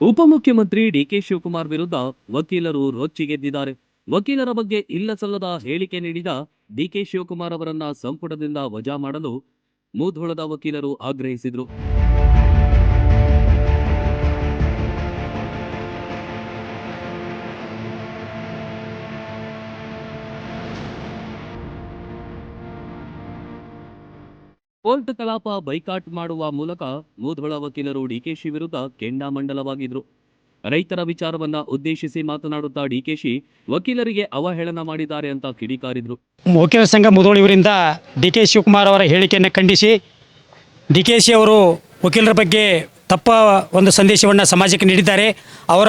ಉಪಮುಖ್ಯಮಂತ್ರಿ ಡಿಕೆ ಶಿವಕುಮಾರ್ ವಿರುದ್ಧ ವಕೀಲರು ರೊಚ್ಚಿಗೆದ್ದಿದ್ದಾರೆ. ವಕೀಲರ ಬಗ್ಗೆ ಇಲ್ಲ ಸಲ್ಲದ ಹೇಳಿಕೆ ನೀಡಿದ ಡಿಕೆ ಶಿವಕುಮಾರ್ ಅವರನ್ನ ಸಂಪುಟದಿಂದ ವಜಾ ಮಾಡಲು ಮೂಧೋಳದ ವಕೀಲರು ಆಗ್ರಹಿಸಿದರು. ಕೋರ್ಟ್ ಕಲಾಪ ಬೈಕಾಟ್ ಮಾಡುವ ಮೂಲಕ ಮೂಧೋಳ ವಕೀಲರು ಡಿಕೆಶಿ ವಿರುದ್ಧ ಕೆಂಡಾಮಂಡಲವಾಗಿದ್ರು. ರೈತರ ವಿಚಾರವನ್ನ ಉದ್ದೇಶಿಸಿ ಮಾತನಾಡುತ್ತಾ ಡಿಕೆಶಿ ವಕೀಲರಿಗೆ ಅವಹೇಳನ ಮಾಡಿದ್ದಾರೆ ಅಂತ ಕಿಡಿಕಾರಿದ್ರು. ವಕೀಲ ಸಂಘ ಮುದೋಳಿ ಇವರಿಂದ ಡಿ ಕೆ ಶಿವಕುಮಾರ್ ಅವರ ಹೇಳಿಕೆಯನ್ನು ಖಂಡಿಸಿ ಡಿ ಕೆ ಶಿ ಅವರು ವಕೀಲರ ಬಗ್ಗೆ ತಪ್ಪ ಒಂದು ಸಂದೇಶವನ್ನು ಸಮಾಜಕ್ಕೆ ನೀಡಿದ್ದಾರೆ. ಅವರ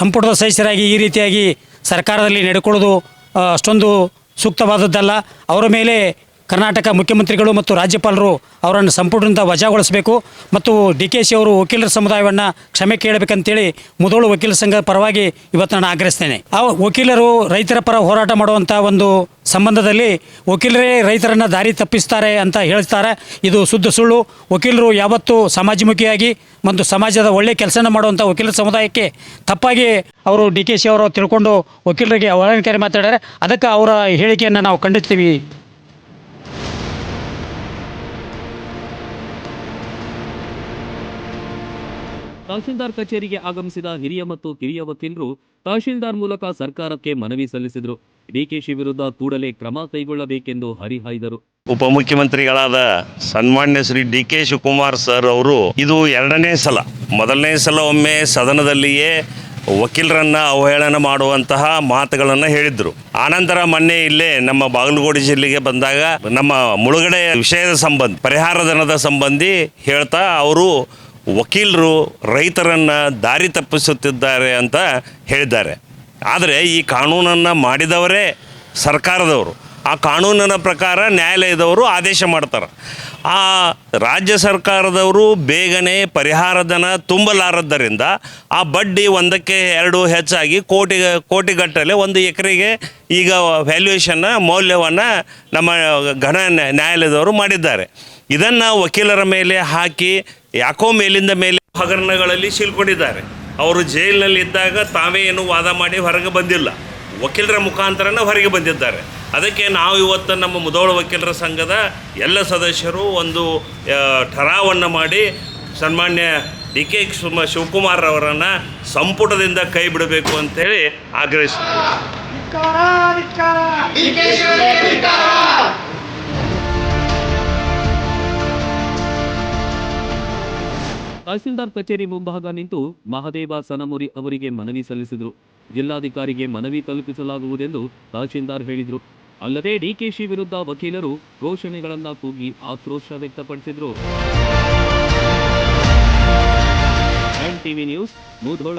ಸಂಪುಟದ ಸದಸ್ಯರಾಗಿ ಈ ರೀತಿಯಾಗಿ ಸರ್ಕಾರದಲ್ಲಿ ನಡೆಕೊಳ್ಳೋದು ಅಷ್ಟೊಂದು ಸೂಕ್ತವಾದದ್ದಲ್ಲ. ಅವರ ಮೇಲೆ ಕರ್ನಾಟಕ ಮುಖ್ಯಮಂತ್ರಿಗಳು ಮತ್ತು ರಾಜ್ಯಪಾಲರು ಅವರನ್ನು ಸಂಪುಟದಿಂದ ವಜಾಗೊಳಿಸಬೇಕು ಮತ್ತು ಡಿ ಕೆ ಸಿ ಅವರು ವಕೀಲರ ಸಮುದಾಯವನ್ನು ಕ್ಷಮೆ ಕೇಳಬೇಕಂತೇಳಿ ಮುದೋಳು ವಕೀಲ ಸಂಘದ ಪರವಾಗಿ ಇವತ್ತು ನಾನು ಆಗ್ರಹಿಸ್ತೇನೆ. ಆ ವಕೀಲರು ರೈತರ ಪರ ಹೋರಾಟ ಮಾಡುವಂಥ ಒಂದು ಸಂಬಂಧದಲ್ಲಿ ವಕೀಲರೇ ರೈತರನ್ನು ದಾರಿ ತಪ್ಪಿಸ್ತಾರೆ ಅಂತ ಹೇಳ್ತಾರೆ. ಇದು ಶುದ್ಧ ಸುಳ್ಳು. ವಕೀಲರು ಯಾವತ್ತೂ ಸಮಾಜಮುಖಿಯಾಗಿ ಮತ್ತು ಸಮಾಜದ ಒಳ್ಳೆಯ ಕೆಲಸನ ಮಾಡುವಂಥ ವಕೀಲರ ಸಮುದಾಯಕ್ಕೆ ತಪ್ಪಾಗಿ ಅವರು ಡಿ ಕೆ ಸಿ ಅವರು ತಿಳ್ಕೊಂಡು ವಕೀಲರಿಗೆ ಅವಹೇಳನಕಾರಿ ಮಾತಾಡ್ಯಾರೆ ಅದಕ್ಕೆ ಅವರ ಹೇಳಿಕೆಯನ್ನು ನಾವು ಖಂಡಿಸ್ತೀವಿ. ತಹಶೀಲ್ದಾರ್ ಕಚೇರಿಗೆ ಆಗಮಿಸಿದ ಹಿರಿಯ ಮತ್ತು ಕಿರಿಯ ವಕೀಲರು ತಹಶೀಲ್ದಾರ್ ಮೂಲಕ ಸರ್ಕಾರಕ್ಕೆ ಮನವಿ ಸಲ್ಲಿಸಿದರು. ಡಿಕೆಶಿ ವಿರುದ್ಧ ಕೂಡಲೇ ಕ್ರಮ ಕೈಗೊಳ್ಳಬೇಕೆಂದು ಹರಿಹಾಯ್ದರು. ಉಪಮುಖ್ಯಮಂತ್ರಿಗಳಾದ ಸನ್ಮಾನ್ಯ Shri D K Shivakumar sir ಅವರು ಇದು ಎರಡನೇ ಸಲ, ಮೊದಲನೇ ಸಲ ಒಮ್ಮೆ ಸದನದಲ್ಲಿಯೇ ವಕೀಲರನ್ನ ಅವಹೇಳನ ಮಾಡುವಂತಹ ಮಾತುಗಳನ್ನು ಹೇಳಿದ್ರು. ಆನಂತರ ಮೊನ್ನೆ ಇಲ್ಲೇ ನಮ್ಮ ಬಾಗಲಕೋಟೆ ಜಿಲ್ಲೆಗೆ ಬಂದಾಗ ನಮ್ಮ ಮುಳುಗಡೆ ವಿಷಯದ ಸಂಬಂಧ, ಪರಿಹಾರ ಧನದ ಸಂಬಂಧಿ ಹೇಳ್ತಾ ಅವರು ವಕೀಲರು ರೈತರನ್ನು ದಾರಿ ತಪ್ಪಿಸುತ್ತಿದ್ದಾರೆ ಅಂತ ಹೇಳಿದ್ದಾರೆ. ಆದರೆ ಈ ಕಾನೂನನ್ನು ಮಾಡಿದವರೇ ಸರ್ಕಾರದವರು. ಆ ಕಾನೂನಿನ ಪ್ರಕಾರ ನ್ಯಾಯಾಲಯದವರು ಆದೇಶ ಮಾಡ್ತಾರೆ. ಆ ರಾಜ್ಯ ಸರ್ಕಾರದವರು ಬೇಗನೆ ಪರಿಹಾರಧನ ತುಂಬಲಾರದ್ದರಿಂದ ಆ ಬಡ್ಡಿ ಒಂದಕ್ಕೆ ಎರಡು ಹೆಚ್ಚಾಗಿ ಕೋಟಿ, ಕೋಟಿಗಟ್ಟಲೆ ಒಂದು ಎಕರೆಗೆ ಈಗ ವ್ಯಾಲ್ಯೂಯೇಷನ್ನ ಮೌಲ್ಯವನ್ನು ನಮ್ಮ ಘನ ನ್ಯಾ- ನ್ಯಾಯಾಲಯದವರು ಮಾಡಿದ್ದಾರೆ. ಇದನ್ನು ವಕೀಲರ ಮೇಲೆ ಹಾಕಿ ಯಾಕೋ ಮೇಲಿಂದ ಮೇಲೆ ಹಗರಣಗಳಲ್ಲಿ ಸಿಲ್ಕೊಂಡಿದ್ದಾರೆ ಅವರು ಜೈಲಿನಲ್ಲಿ ಇದ್ದಾಗ ತಾವೇ ಏನು ವಾದ ಮಾಡಿ ಹೊರಗೆ ಬಂದಿಲ್ಲ. ವಕೀಲರ ಮುಖಾಂತರನ ಹೊರಗೆ ಬಂದಿದ್ದಾರೆ. ಅದಕ್ಕೆ ನಾವು ಇವತ್ತು ನಮ್ಮ ಮುದೋಳ ವಕೀಲರ ಸಂಘದ ಎಲ್ಲ ಸದಸ್ಯರು ಒಂದು ಠರಾವನ್ನು ಮಾಡಿ ಸನ್ಮಾನ್ಯ ಡಿ ಕೆ ಶಿವ ಶಿವಕುಮಾರ್ ಅವರನ್ನು ಸಂಪುಟದಿಂದ ಕೈ ಬಿಡಬೇಕು ಅಂತೇಳಿ ಆಗ್ರಹಿಸ್ತೀವಿ ತಹಸೀಲ್ದಾರ್ ಕಚೇರಿ ಮುಂಭಾಗ ನಿಂತು ಮಹದೇವ ಸನಮುರಿ ಅವರಿಗೆ ಮನವಿ ಸಲ್ಲಿಸಿದರು. ಜಿಲ್ಲಾಧಿಕಾರಿಗೆ ಮನವಿ ತಲುಪಿಸಲಾಗುವುದೆಂದು ತಹಸೀಲ್ದಾರ್ ಹೇಳಿದರು. ಅಲ್ಲದೆ ಡಿಕೆಶಿ ವಿರುದ್ಧ ವಕೀಲರು ಘೋಷಣೆಗಳನ್ನು ಕೂಗಿ ಆಕ್ರೋಶ ವ್ಯಕ್ತಪಡಿಸಿದರು. TV news Mudhol.